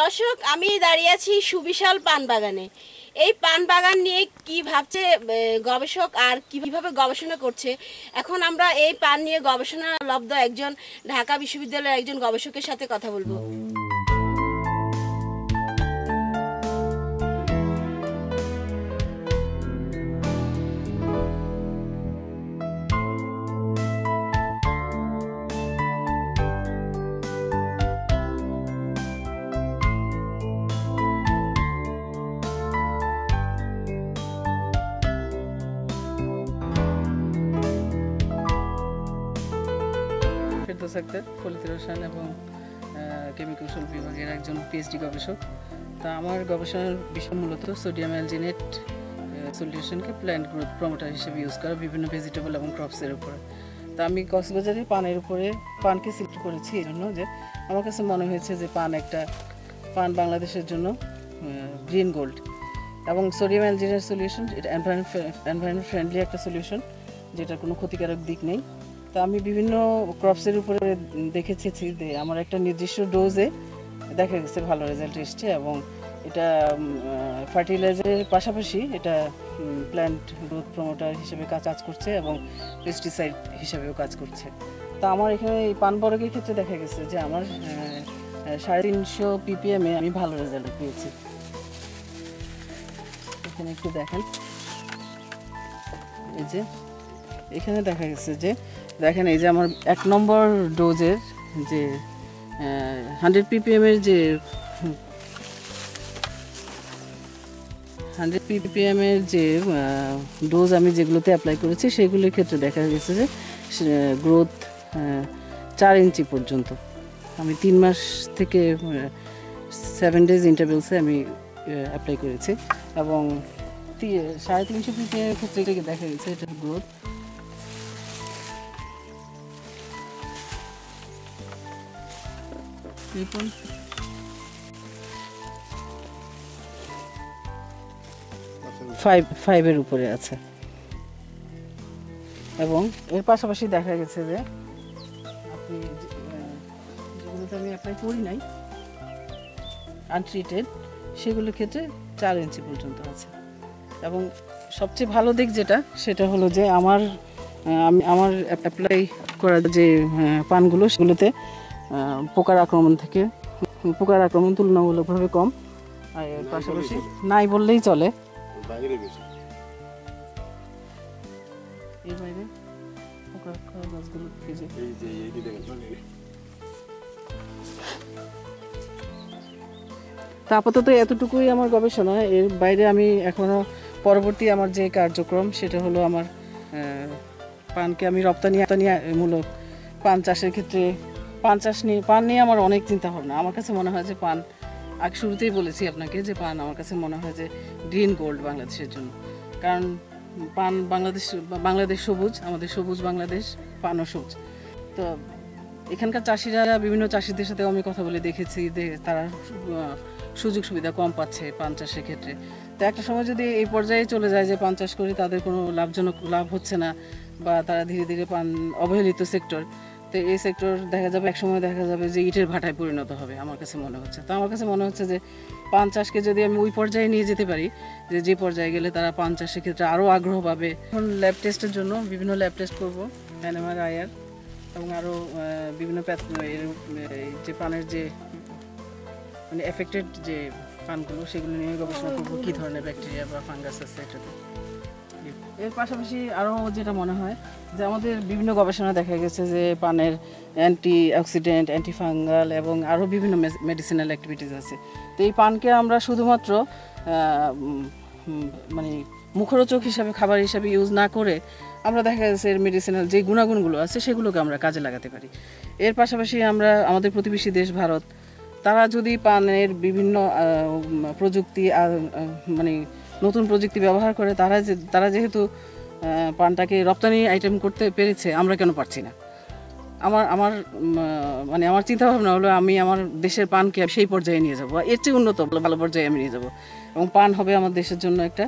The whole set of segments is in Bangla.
দর্শক, আমি দাঁড়িয়ে আছি সুবিশাল পান বাগানে এই পান বাগান নিয়ে কি ভাবছে গবেষক আর কীভাবে গবেষণা করছে? এখন আমরা এই পান নিয়ে গবেষণা লব্ধ একজন ঢাকা বিশ্ববিদ্যালয়ের একজন গবেষকের সাথে কথা বলব। ফেরদৌস আক্তার ফলিত রসায়ন এবং কেমিকৌশল বিভাগের একজন পিএইচডি গবেষক। তা আমার গবেষণার বিষয় মূলত সোডিয়াম অ্যালজিনেট সলিউশনকে প্ল্যান্ট গ্রোথ প্রমোটার হিসেবে ইউজ করা বিভিন্ন ভেজিটেবল এবং ক্রপসের উপরে। তা আমি কক্সবাজারে পানের উপরে, পানকে সিলেক্ট করেছি এই জন্য যে আমার কাছে মনে হয়েছে যে পান একটা, পান বাংলাদেশের জন্য গ্রিন গোল্ড এবং সোডিয়াম অ্যালজিনেট সলিউশন এটা এনভায়রনমেন্ট ফ্রেন্ডলি একটা সলিউশন যেটার কোনো ক্ষতিকারক দিক নেই। তো আমি বিভিন্ন ক্রপসের উপরে দেখেছি আমার একটা নির্দিষ্ট ডোজে দেখা গেছে ভালো রেজাল্ট এসছে এবং এটা ফার্টিলাইজারের পাশাপাশি এটা প্ল্যান্ট গ্রোথ প্রমোটার হিসেবে কাজ করছে এবং পেস্টিসাইড হিসেবেও কাজ করছে। তা আমার এখানে এই পান বরগের ক্ষেত্রে দেখা গেছে যে আমার সাড়ে তিনশো পিপিএমে আমি ভালো রেজাল্ট পেয়েছি। এখানে একটু দেখেন। এই যে এখানে দেখা গেছে যে, দেখেন এই যে আমার এক নম্বর ডোজের যে হান্ড্রেড পিপিএম এর যে হান্ড্রেড পিপিএম এর যে ডোজ আমি যেগুলোতে অ্যাপ্লাই করেছি, সেগুলোর ক্ষেত্রে দেখা গেছে যে গ্রোথ চার ইঞ্চি পর্যন্ত। আমি তিন মাস থেকে সেভেন ডেজ ইন্টারভেলসে আমি অ্যাপ্লাই করেছি। এবং সাড়ে তিনশো পিপিএম এর ক্ষেত্রে দেখা গেছে, এটা গ্রোথ দেখুন ফাইভ ফাইভের উপরে আছে। এবং এর পাশাপাশি দেখা গেছে যে আপনি যেগুলোতে আমি অ্যাপ্লাই করি নাই আনট্রিটেড সেগুলোর ক্ষেত্রে চার ইঞ্চি পর্যন্ত আছে। এবং সবচেয়ে ভালো দিক যেটা, সেটা হলো যে আমার আমি, আমার অ্যাপ্লাই করা যে পানগুলো, সেগুলোতে পোকার আক্রমণ থেকে। পোকার আক্রমণ তুলনামূলকভাবে কম। আর এর পাশাপাশি নাই বললেই চলে। এর বাইরে পোকার গাছগুলো তা আপাতত এতটুকুই আমার গবেষণা। এর বাইরে আমি এখনও পরবর্তী আমার যে কার্যক্রম সেটা হলো আমার পানকে আমি রপ্তানি রপ্তানি মূলক পান চাষের ক্ষেত্রে পান চাষ নিয়ে, পান নিয়ে আমার অনেক চিন্তা ভাবনা। আমার কাছে মনে হয় যে পান, আগে শুরুতেই বলেছি আপনাকে যে পান, আমার কাছে মনে হয় যে গ্রিন গোল্ড বাংলাদেশের জন্য। কারণ পান বাংলাদেশ বাংলাদেশ সবুজ, আমাদের সবুজ বাংলাদেশ পানও সবুজ। তো এখানকার চাষিরা, বিভিন্ন চাষিদের সাথেও আমি কথা বলে দেখেছি যে তারা সুযোগ সুবিধা কম পাচ্ছে পান চাষের ক্ষেত্রে। তো একটা সময় যদি এই পর্যায়ে চলে যায় যে পান চাষ করে তাদের কোনো লাভজনক লাভ হচ্ছে না বা তারা ধীরে ধীরে পান অবহেলিত সেক্টর তো এই সেক্টর দেখা যাবে, একসময় দেখা যাবে যে ইটের ভাটায় পরিণত হবে, আমার কাছে মনে হচ্ছে। তো আমার কাছে মনে হচ্ছে যে পান চাষকে যদি আমি ওই পর্যায়ে নিয়ে যেতে পারি, যে যে পর্যায়ে গেলে তারা পান চাষের ক্ষেত্রে আরও আগ্রহ পাবে। এখন ল্যাব টেস্টের জন্য বিভিন্ন ল্যাব টেস্ট করব এনএমআর আয়ার এবং আরও বিভিন্ন যে পানের যে মানে এফেক্টেড যে পানগুলো, সেগুলো নিয়ে গবেষণা করব, কী ধরনের ব্যাকটেরিয়া বা ফাঙ্গাস আছে এটাতে। এর পাশাপাশি আরও যেটা মনে হয় যে আমাদের বিভিন্ন গবেষণা দেখা গেছে যে পানের অ্যান্টি অক্সিডেন্ট অ্যান্টি ফাঙ্গাল এবং আরও বিভিন্ন মেডিসিনাল অ্যাক্টিভিটিস আছে। তো এই পানকে আমরা শুধুমাত্র মানে মুখরোচক হিসাবে, খাবার হিসাবে ইউজ না করে আমরা দেখা যাচ্ছে এর মেডিসিনাল যে গুণাগুণগুলো আছে সেগুলোকে আমরা কাজে লাগাতে পারি। এর পাশাপাশি আমরা আমাদের প্রতিবেশী দেশ ভারত, তারা যদি পানের বিভিন্ন প্রযুক্তি মানে নতুন প্রযুক্তি ব্যবহার করে তারা যে, তারা যেহেতু পানটাকে রপ্তানি আইটেম করতে পেরেছে, আমরা কেন পারছি না? আমার আমার মানে আমার চিন্তা ভাবনা হলো আমি আমার দেশের পানকে সেই পর্যায়ে নিয়ে যাব এর চেয়ে উন্নত ভালো পর্যায়ে আমি নিয়ে যাব। এবং পান হবে আমার দেশের জন্য একটা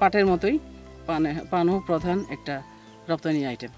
পাটের মতোই, পানে পানও প্রধান একটা রপ্তানি আইটেম